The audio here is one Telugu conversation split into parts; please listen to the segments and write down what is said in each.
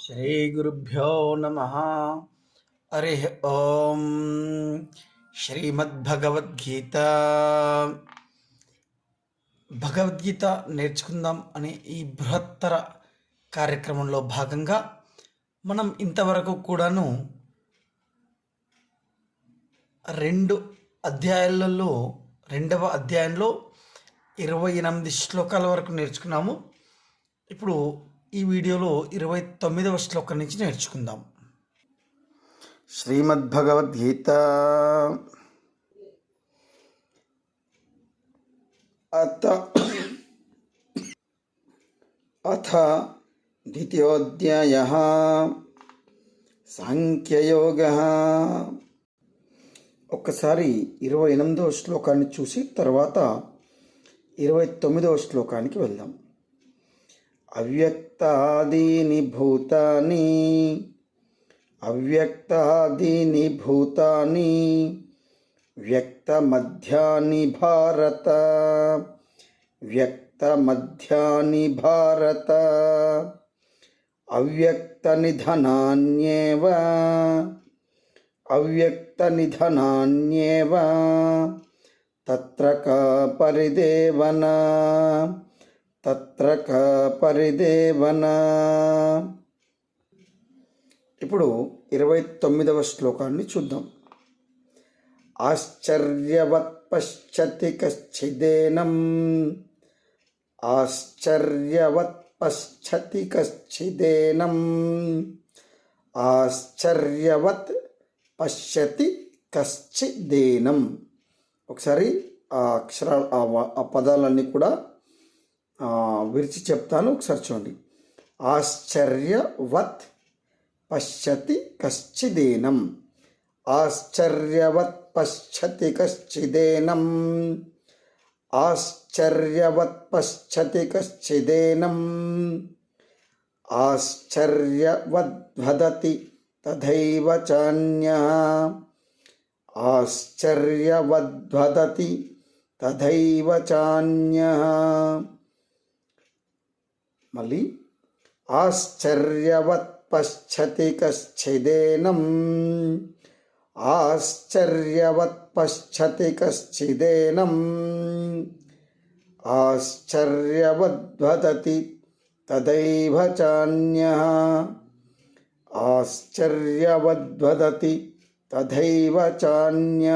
శ్రీ గురుభ్యో నమ. హరి ఓం. శ్రీమద్భగవద్గీత. భగవద్గీత నేర్చుకుందాం అనే ఈ బృహత్తర కార్యక్రమంలో భాగంగా మనం ఇంతవరకు కూడాను రెండు అధ్యాయాలలో రెండవ అధ్యాయంలో ఇరవై ఎనిమిది శ్లోకాల వరకు నేర్చుకున్నాము. ఇప్పుడు ఈ వీడియోలో ఇరవై తొమ్మిదవ శ్లోకం నుంచి నేర్చుకుందాం. శ్రీమద్భగవద్గీత అత అథ ద్వితీయోధ్యాయ సాంఖ్యయోగ. ఒక్కసారి ఇరవై ఎనిమిదవ శ్లోకాన్ని చూసి తర్వాత ఇరవై తొమ్మిదవ శ్లోకానికి వెళ్దాం. అవ్యక్తాదీని భూతాని అవ్యక్తాదీని భూతాని వ్యక్తమధ్యాని భారత వ్యక్తమధ్యాని భారత అవ్యక్తనిధనాన్యేవ అవ్యక్తనిధనాన్యేవ తత్ర కా పరిదేవనా తత్ర క పరిదేవన. ఇప్పుడు ఇరవై తొమ్మిదవ శ్లోకాన్ని చూద్దాం. ఆశ్చర్యవత్ పశ్చతి కశ్చిదేనం. ఆశ్చర్యవత్ పశ్చతి కశ్చిదేనం. ఆశ్చర్యవత్ పశ్యతి కశ్చిదేనం. ఒకసారి ఆ అక్షరాలు ఆ పదాలన్నీ కూడా విరిచి చెప్తాను. ఒకసారి చూడండి. ఆశ్చర్యవత్ పశ్చతి కశ్చిదేనం. ఆశ్చర్యవత్ పశ్చతి కశ్చిదేనం. ఆశ్చర్యవత్ పశ్చతి కశ్చిదేనం. ఆశ్చర్యవద్వదతి తథైవ చాన్య. ఆశ్చర్యవద్వదతి తథైవ చాన్య. మళ్ళీ ఆశ్చర్యవత్ పశ్చతి కశ్చిదేనం ఆశ్చర్యవత్ పశ్చతి కశ్చిదేనం ఆశ్చర్యవద్వదతి తదైవ చాన్య. ఆశ్చర్యవద్వదతి తథైవ చాన్య.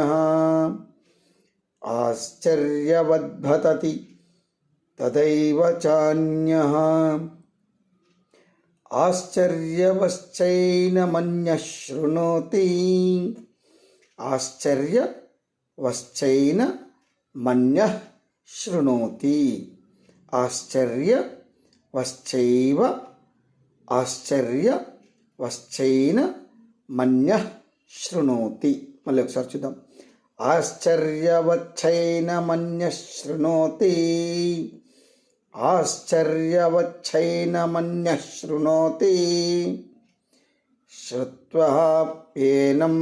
ఆశ్చర్యవద్భతతి തഥൈവ ചാന്യഃ ആശ്ചര്യവശ്ചൈനമന്യ ആശ്ചര്യവശ്ചൈന മന്യ ശൃണോതി. ആശ്ചര്യ വശ്ചൈവ ആശ്ചര്യ മന്യ ശൃണോതി. മല്ലക്ഷാർ ചുതം. ആശ്ചര്യവച്ഛൈന आश्चर्यवच्छैनमन्यः शृणोति श्रुत्वाप्येनं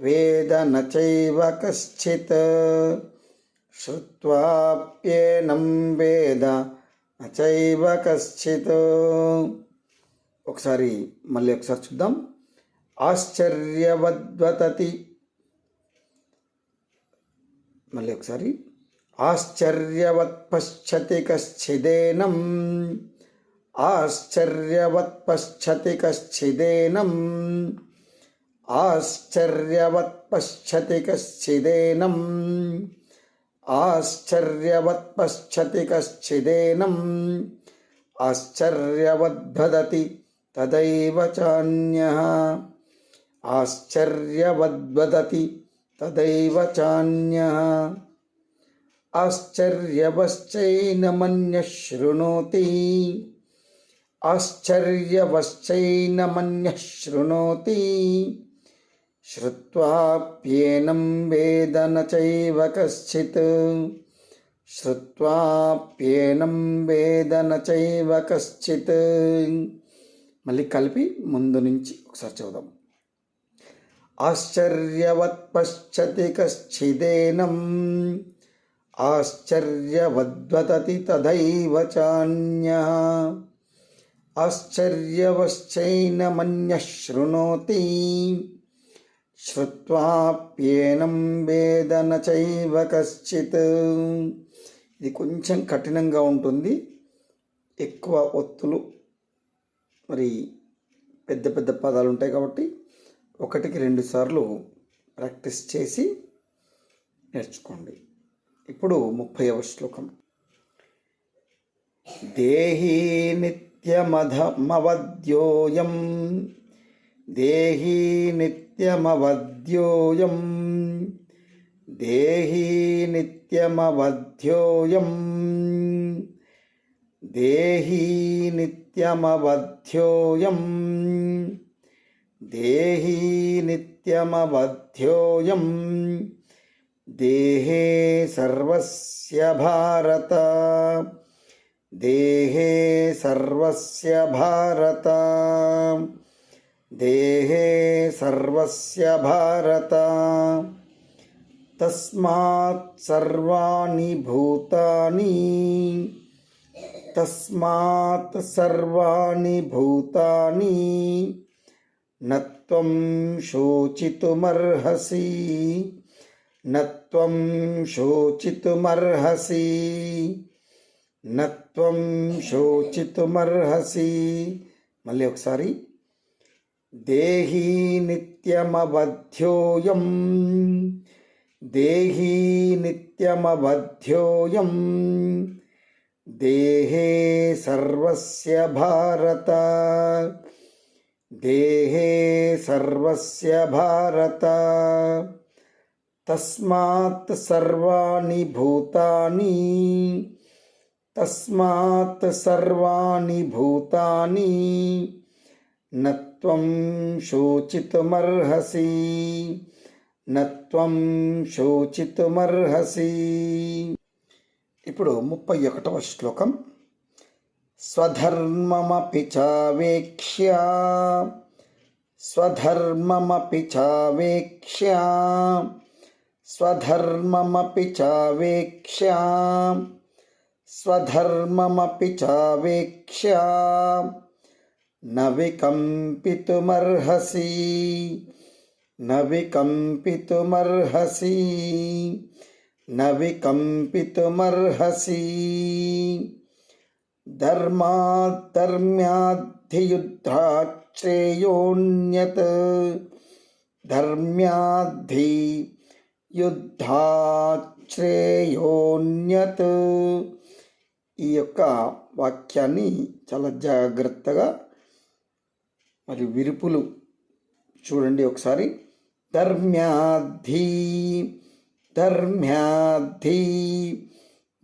वेद न चैव कश्चित् श्रुत्वाप्येनं వేద నచైవ కశ్చిత్ ఒకసారి మళ్ళీ ఒకసారి చూద్దాం ఆశ్చర్యవద్వతతి మళ్ళీ ఒకసారి ఆశ్చర్యవత్ పశ్చతి కశ్చిదేనం ఆశ్చర్యవత్ పశ్చతి కశ్చిదేనం ఆశ్చర్యవత్ పశ్చతి కశ్చిదేనం ఆశ్చర్యవత్ పశ్చతి కశ్చిదేనం ఆశ్చర్యవద్భదతి తదైవ చాన్య. ఆశ్చర్యవద్వదతి తదైవ చాన్య. ఆశ్చర్యవశ్చైనమన్యశృణోతి. ఆశ్చర్యవశ్చైనమన్యశృణోతి. శ్రువాప్యేనం వేద నైవ కశ్చిత్. శ్రువాప్యేనం వేద నైవ కశ్చిత్. మళ్ళీ కలిపి ముందు నుంచి ఒకసారి చూద్దాం ఆశ్చర్యవత్ పశ్చతి కశ్చిదేనం. ఆశ్చర్యవద్వతతి తథైవ చాన్యः. ఆశ్చర్యవశ్చైనమన్యः శృణోతి శ్రుత్వాప్యేనం వేదన చైవ కశ్చిత్. ఇది కొంచెం కఠినంగా ఉంటుంది. ఎక్కువ ఒత్తులు మరి పెద్ద పెద్ద పదాలు ఉంటాయి కాబట్టి ఒకటికి రెండు సార్లు ప్రాక్టీస్ చేసి నేర్చుకోండి. ఇప్పుడు ముప్పైవ శ్లోకం. దేహీ నిత్యమధమవద్యోయం దేహీ నిత్యమవద్యోయం దేహీ నిత్యమవధ్యోయం దేహీ నిత్యమవధ్యోయం దేహీ నిత్యమవధ్యోయం దేహే సర్వస్య భారత దేహే సర్వస్య భారత దేహే సర్వస్య భారత తస్మాత్ సర్వాణి భూతాని తస్మాత్ సర్వాణి భూతాని నత్వం శోచితుమర్హసి నత్వం శోచితుమర్హసి. నత్వం శోచితుమర్హసి. మళ్ళీ ఒకసారి. దేహీ నిత్యమబధ్యోయం. దేహీ నిత్యమబధ్యోయం. దేహే సర్వస్య భారత. దేహే సర్వస్య భారత. తస్మాత్ సర్వాణి భూతాని తస్మాత్ సర్వాణి భూతాని నత్వం శోచితుమర్హసి నత్వం శోచితుమర్హసి. ఇప్పుడు ముప్పై ఒకటవ శ్లోకం. స్వధర్మమపి చావేక్ష్య స్వధర్మమపి చావేక్ష్య స్వధర్మమపి చావేక్ష్య. స్వధర్మమపి చావేక్ష్య. న వికంపితుమర్హసి న వికంపితుమర్హసి న వికంపితుమర్హసి ధర్మాధర్మ్యాద్ధియుద్ధాశ్రేయోన్యత్ ధర్మ్యాద్ధి యుద్ధాశ్రేయోన్యత్. ఈ యొక్క వాక్యాన్ని చాలా జాగ్రత్తగా మరి విరుపులు చూడండి ఒకసారి. ధర్మ్యాధి ధర్మ్యాధి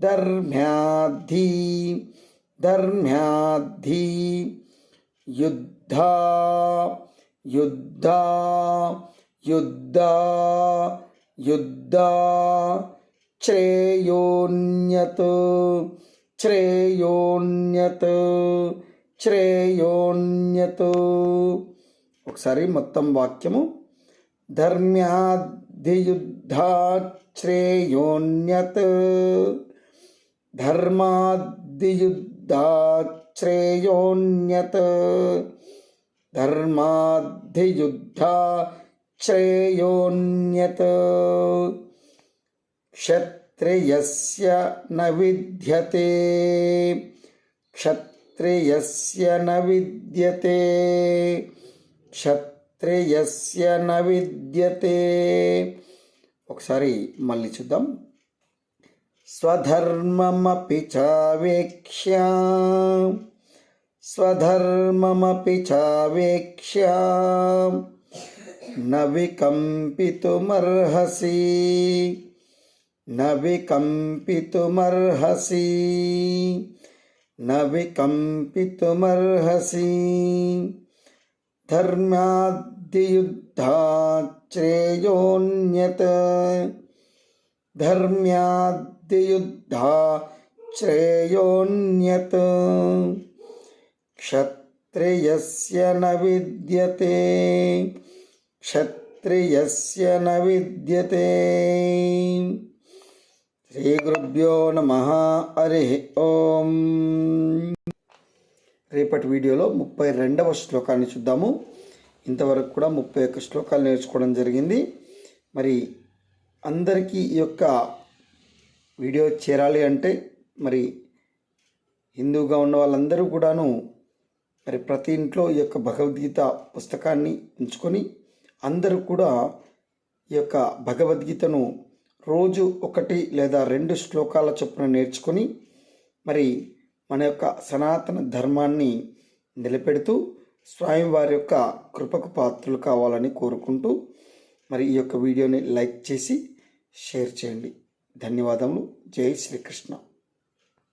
ధర్మ్యాధి ధర్మ్యాధి. యుద్ధ యుద్ధ యుద్ధ. యుద్ధా శ్రేయోన్యత్ శ్రేయోన్యత్ శ్రేయోన్యత్. ఒకసారి మొత్తం వాక్యము. ధర్మ్యాద్ధియుద్ధాశ్రేయోన్యత్ ధర్మాద్ధియుద్ధాశ్రేయోన్యత్ ధర్మాద్ధియుద్ధాశ్రేయోన్యత్ క్షత్రియస్య న విద్యతే. క్షత్రియస్య న విద్యతే. క్షత్రియస్య న విద్యతే. ఒకసారి మళ్ళీ చూద్దాం. స్వధర్మమపి చావేక్ష్య స్వధర్మమపి చావేక్ష్య న వికంపితుమర్హసి న వికంపితుమర్హసి న వికంపితుమర్హసి ధర్మ్యాద్ధియుద్ధాశ్రేయోన్యత్ ధర్మ్యాద్ధియుద్ధాశ్రేయోన్యత్ క్షత్రియస్య న విద్యతే క్షత్రియస్య న విద్యతే. శ్రీగురుభ్యో నమ హరి ఓం. రేపటి వీడియోలో ముప్పై రెండవ శ్లోకాన్ని చూద్దాము. ఇంతవరకు కూడా ముప్పై ఒక్క శ్లోకాలు నేర్చుకోవడం జరిగింది. మరి అందరికీ ఈ యొక్క వీడియో చేరాలి అంటే మరి హిందువుగా ఉన్న వాళ్ళందరూ కూడాను మరి ప్రతి ఇంట్లో ఈ యొక్క భగవద్గీత పుస్తకాన్ని ఉంచుకొని అందరూ కూడా ఈ యొక్క భగవద్గీతను రోజు ఒకటి లేదా రెండు శ్లోకాల చొప్పున నేర్చుకొని మరి మన యొక్క సనాతన ధర్మాన్ని నిలబెడుతూ స్వయం వారి యొక్క కృపకు పాత్రలు కావాలని కోరుకుంటూ మరి ఈ యొక్క వీడియోని లైక్ చేసి షేర్ చేయండి. ధన్యవాదములు. జై శ్రీకృష్ణ.